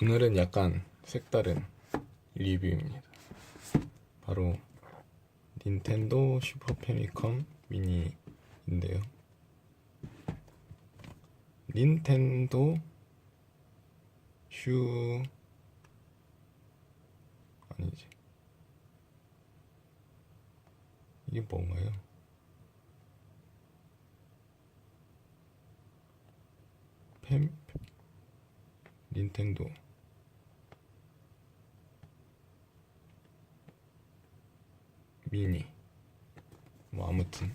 오늘은 약간 색다른 리뷰입니다. 바로 닌텐도 슈퍼 패미컴 미니인데요. 닌텐도 슈 아니지 이게 뭔가요? 팸 닌텐도 미니 뭐 아무튼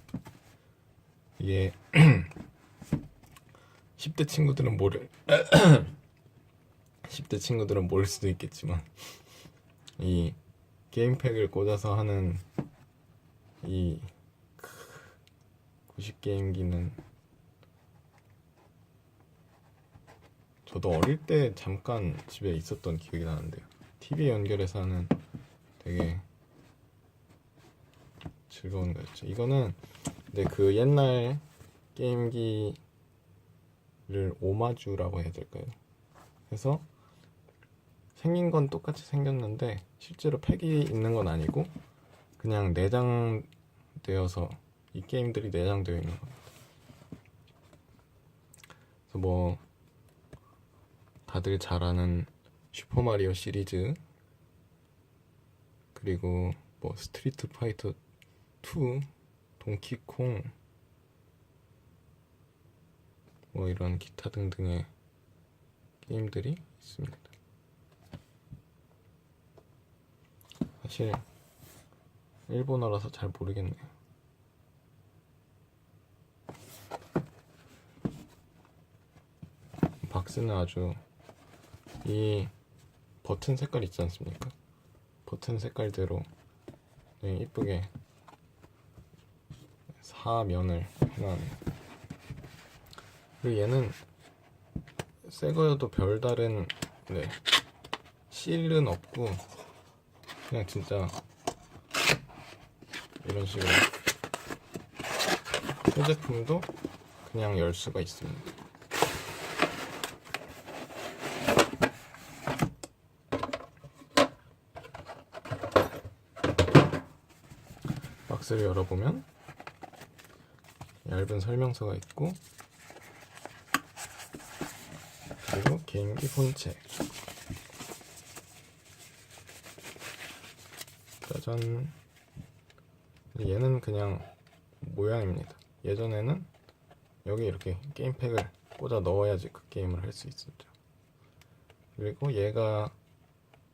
이게 10대 친구들은 모를 10대 친구들은 모를 수도 있겠지만 이 게임팩을 꽂아서 하는 이 90게임기는 저도 어릴 때 잠깐 집에 있었던 기억이 나는데요. TV 연결해서 하는 되게 즐거운 거였죠. 이거는 근데 그 옛날 게임기를 오마주라고 해야 될까요? 그래서 생긴 건 똑같이 생겼는데 실제로 팩이 있는 건 아니고 그냥 내장되어서 이 게임들이 내장되어 있는 겁니다. 그래서 뭐 다들 잘 아는 슈퍼 마리오 시리즈 그리고 뭐 스트리트 파이터 2, 동키콩 뭐 이런 기타 등등의 게임들이 있습니다. 사실 일본어라서 잘 모르겠네요. 박스는 아주 이 버튼 색깔 있지 않습니까? 버튼 색깔대로 되게 이쁘게 사면을 해놨네요. 그리고 얘는 새 거여도 별다른 네 실은 없고 그냥 진짜 이런 식으로 휴대품도 그냥 열 수가 있습니다. 박스를 열어보면 얇은 설명서가 있고 그리고 개인기 본체. 짜잔. 얘는 그냥 모양입니다. 예전에는 여기 이렇게 게임팩을 꽂아 넣어야지 그 게임을 할 수 있었죠. 그리고 얘가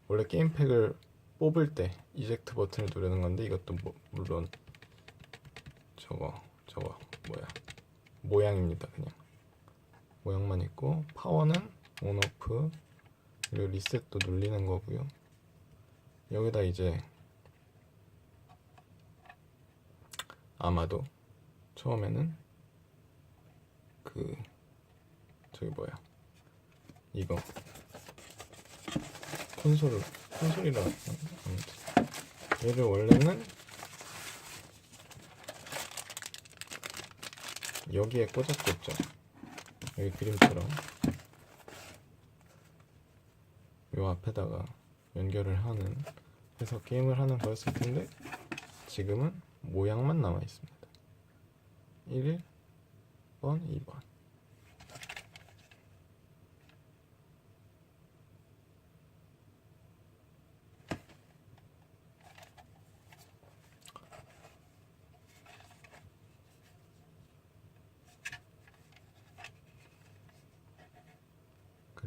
원래 게임팩을 뽑을 때 이젝트 버튼을 누르는 건데 이것도 뭐, 물론 저거 저거 뭐야. 모양입니다 그냥. 모양만 있고 파워는 온오프 그리고 리셋도 눌리는 거고요. 여기다 이제 아마도 처음에는 그 저기 뭐야. 이거. 콘솔 콘솔이라 아무튼. 얘를 원래는 여기에 꽂았겠죠? 여기 그림처럼. 요 앞에다가 연결을 하는 해서 게임을 하는 거였을 텐데 지금은 모양만 남아 있습니다. 1번 2번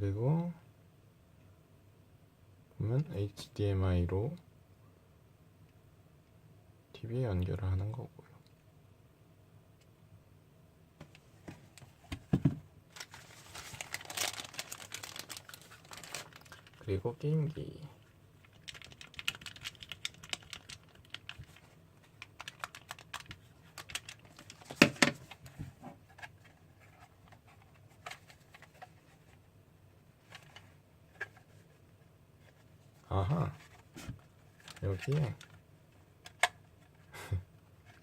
그리고 보면 HDMI로 TV에 연결을 하는 거고요. 그리고 게임기. 아하 여기에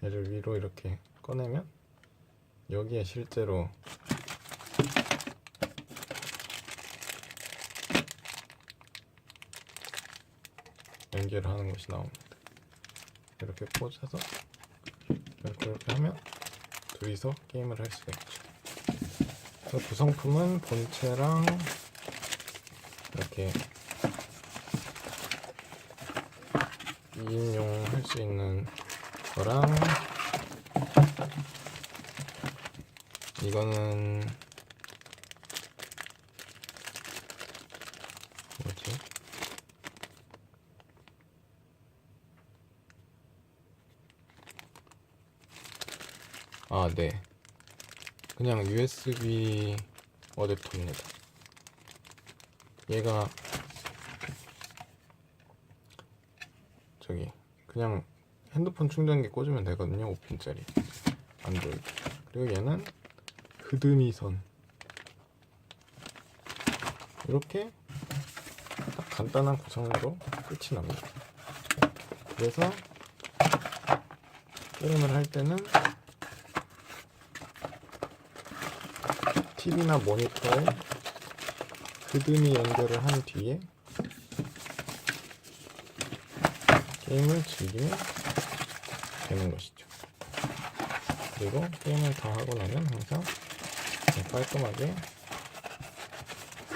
얘를 위로 이렇게 꺼내면 여기에 실제로 연결을 하는 것이 나옵니다. 이렇게 꽂아서 이렇게 이렇게 하면 둘이서 게임을 할 수가 있죠. 그 구성품은 본체랑 이렇게 2인용 할 수 있는 거랑 이거는 뭐지? 아, 네. 그냥 USB 어댑터입니다. 얘가 저기 그냥 핸드폰 충전기 꽂으면 되거든요. 5핀짜리 안드로이드. 그리고 얘는 흐드미 선. 이렇게 딱 간단한 구성으로 끝이 납니다. 그래서 게임을 할 때는 TV나 모니터에 흐드미 연결을 한 뒤에 게임을 즐기면 되는 것이죠. 그리고 게임을 다 하고 나면 항상 깔끔하게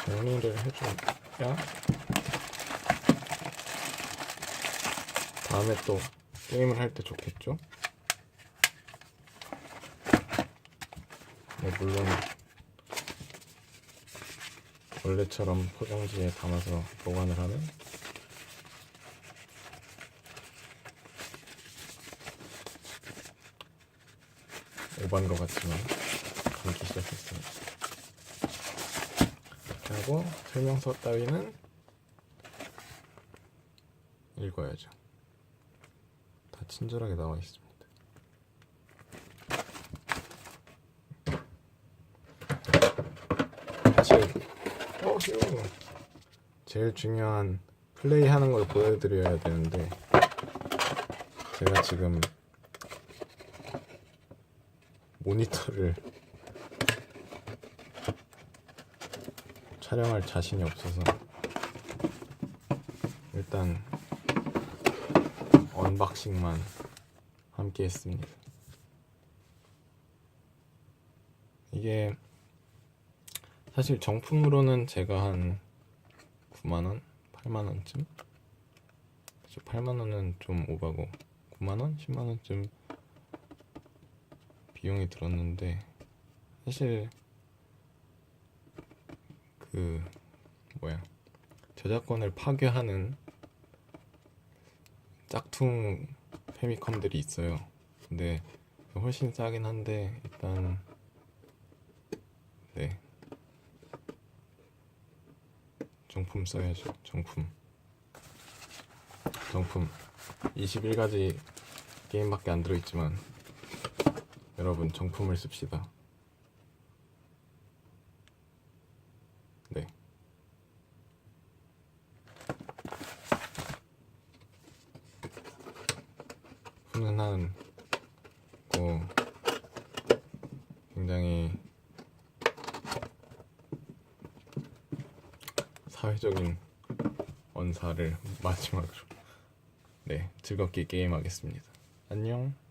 정리를 해줘야 다음에 또 게임을 할 때 좋겠죠. 네, 물론 원래처럼 포장지에 담아서 보관을 하면 오반 것 같지만 감기 시작했습니다. 하고 설명서 따위는 읽어야죠. 다 친절하게 나와 있습니다. 사실 어, 휴. 제일 중요한 플레이 하는 걸 보여드려야 되는데 제가 지금 모니터를 촬영할 자신이 없어서 일단 언박싱만 함께 했습니다. 이게 사실 정품으로는 제가 한 9만원? 8만원쯤? 8만원은 좀 오바고 9만원? 10만원쯤 비용이 들었는데 사실 그 뭐야 저작권을 파괴하는 짝퉁 페미컴들이 있어요. 근데 훨씬 싸긴 한데 일단 네 정품 써야죠. 정품 정품 21가지 게임밖에 안 들어있지만 여러분 정품을 씁시다. 네. 훈훈한 고 굉장히 사회적인 언사를 마지막으로 네 즐겁게 게임하겠습니다. 안녕.